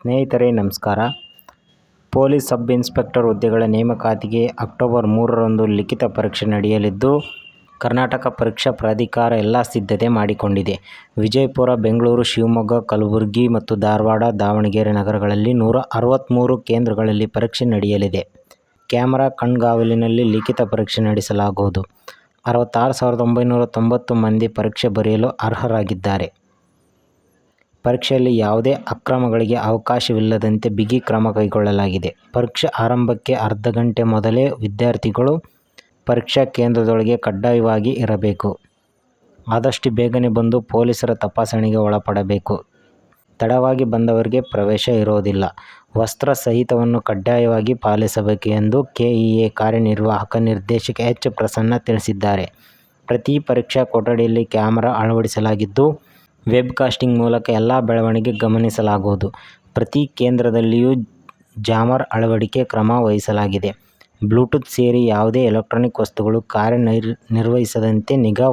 ಸ್ನೇಹಿತರೆ, ನಮಸ್ಕಾರ. Police sub inspector ಹುದ್ದೆಗಳ ನೇಮಕಾತಿಗೆ ಅಕ್ಟೋಬರ್ ಮೂರರಂದು ಲಿಖಿತ ಪರೀಕ್ಷೆ ನಡೆಯಲಿದ್ದು, ಕರ್ನಾಟಕ ಪರೀಕ್ಷಾ ಪ್ರಾಧಿಕಾರ ಎಲ್ಲ ಸಿದ್ಧತೆ ಮಾಡಿಕೊಂಡಿದೆ. ವಿಜಯಪುರ, ಬೆಂಗಳೂರು, ಶಿವಮೊಗ್ಗ, ಕಲಬುರಗಿ ಮತ್ತು ಧಾರವಾಡ, ದಾವಣಗೆರೆ ನಗರಗಳಲ್ಲಿ ನೂರ ಅರವತ್ತ್ಮೂರು ಕೇಂದ್ರಗಳಲ್ಲಿ ಪರೀಕ್ಷೆ ನಡೆಯಲಿದೆ. ಕ್ಯಾಮರಾ ಕಣ್ಗಾವಲಿನಲ್ಲಿ ಲಿಖಿತ ಪರೀಕ್ಷೆ ನಡೆಸಲಾಗುವುದು. ಅರವತ್ತಾರು ಸಾವಿರದ ಒಂಬೈನೂರ ತೊಂಬತ್ತು ಮಂದಿ ಪರೀಕ್ಷೆ ಬರೆಯಲು ಅರ್ಹರಾಗಿದ್ದಾರೆ. ಪರೀಕ್ಷೆಯಲ್ಲಿ ಯಾವುದೇ ಅಕ್ರಮಗಳಿಗೆ ಅವಕಾಶವಿಲ್ಲದಂತೆ ಬಿಗಿ ಕ್ರಮ ಕೈಗೊಳ್ಳಲಾಗಿದೆ. ಪರೀಕ್ಷೆ ಆರಂಭಕ್ಕೆ ಅರ್ಧ ಗಂಟೆ ಮೊದಲೇ ವಿದ್ಯಾರ್ಥಿಗಳು ಪರೀಕ್ಷಾ ಕೇಂದ್ರದೊಳಗೆ ಕಡ್ಡಾಯವಾಗಿ ಇರಬೇಕು. ಆದಷ್ಟು ಬೇಗನೆ ಬಂದು ಪೊಲೀಸರ ತಪಾಸಣೆಗೆ ಒಳಪಡಬೇಕು. ತಡವಾಗಿ ಬಂದವರಿಗೆ ಪ್ರವೇಶ ಇರೋದಿಲ್ಲ. ವಸ್ತ್ರ ಸಹಿತವನ್ನು ಕಡ್ಡಾಯವಾಗಿ ಪಾಲಿಸಬೇಕು ಎಂದು ಕೆಇಎ ಕಾರ್ಯನಿರ್ವಾಹಕ ನಿರ್ದೇಶಕ ಎಚ್ ಪ್ರಸನ್ನ ತಿಳಿಸಿದ್ದಾರೆ. ಪ್ರತಿ ಪರೀಕ್ಷಾ ಕೊಠಡಿಯಲ್ಲಿ ಕ್ಯಾಮೆರಾ ಅಳವಡಿಸಲಾಗಿದ್ದು ವೆಬ್ಕಾಸ್ಟಿಂಗ್ ಮೂಲಕ ಎಲ್ಲ ಬೆಳವಣಿಗೆ ಗಮನಿಸಲಾಗುವುದು. ಪ್ರತಿ ಕೇಂದ್ರದಲ್ಲಿಯೂ ಜಾಮರ್ ಅಳವಡಿಕೆ ಕ್ರಮ ವಹಿಸಲಾಗಿದೆ. ಬ್ಲೂಟೂತ್ ಸೇರಿ ಯಾವುದೇ ಎಲೆಕ್ಟ್ರಾನಿಕ್ ವಸ್ತುಗಳು ಕಾರ್ಯ ನಿರ್ವಹಿಸದಂತೆ ನಿಗಾ